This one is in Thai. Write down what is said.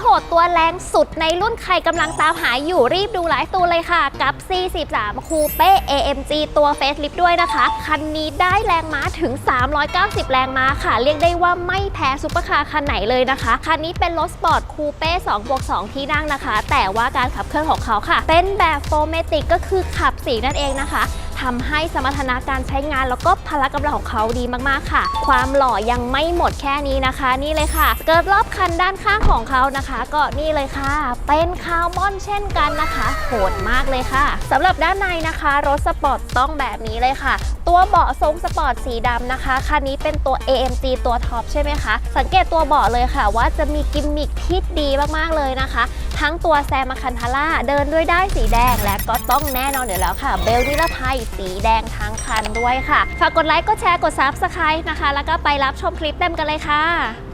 โหดตัวแรงสุดในรุ่นใครกำลังตามหาอยู่รีบดูหลายตัวเลยค่ะ กับ C13 คูเป้ AMG ตัวเฟสลิฟด้วยนะคะ คันนี้ได้แรงม้าถึง 390 แรงม้าค่ะ เรียกได้ว่าไม่แพ้ซุปเปอร์คาร์คันไหนเลยนะคะ คันนี้เป็นรถสปอร์ตคูเป้2บวก2ที่นั่งนะคะ แต่ว่าการขับเคลื่อนของเขาค่ะ เป็นแบบโฟเมติกก็คือขับสีนั่นเองนะคะทำให้สมรรถนะการใช้งานแล้วก็พละกำลังของเขาดีมากๆค่ะ ความหล่อยังไม่หมดแค่นี้นะคะ นี่เลยค่ะ เกิดรอบคันด้านข้างของเขานะคะ ก็นี่เลยค่ะ เป็นคาร์บอนเช่นกันนะคะโหดมากเลยค่ะสำหรับด้านในนะคะ รถสปอร์ตต้องแบบนี้เลยค่ะ ตัวเบาะทรงสปอร์ตสีดำนะคะ คันนี้เป็นตัว AMG ตัวท็อปใช่ไหมคะ สังเกตตัวเบาะเลยค่ะ ว่าจะมีกิมมิคที่ดีมากๆเลยนะคะ ทั้งตัวแซมมาคันทาร่าเดินด้วยได้สีแดง และก็ต้องแน่นอนอยู่แล้วค่ะ เบลนิรภัยสีแดงทั้งคันด้วยค่ะ ฝากกดไลค์ กดแชร์ กดซับสไครต์นะคะ แล้วก็ไปรับชมคลิปเต็มกันเลยค่ะ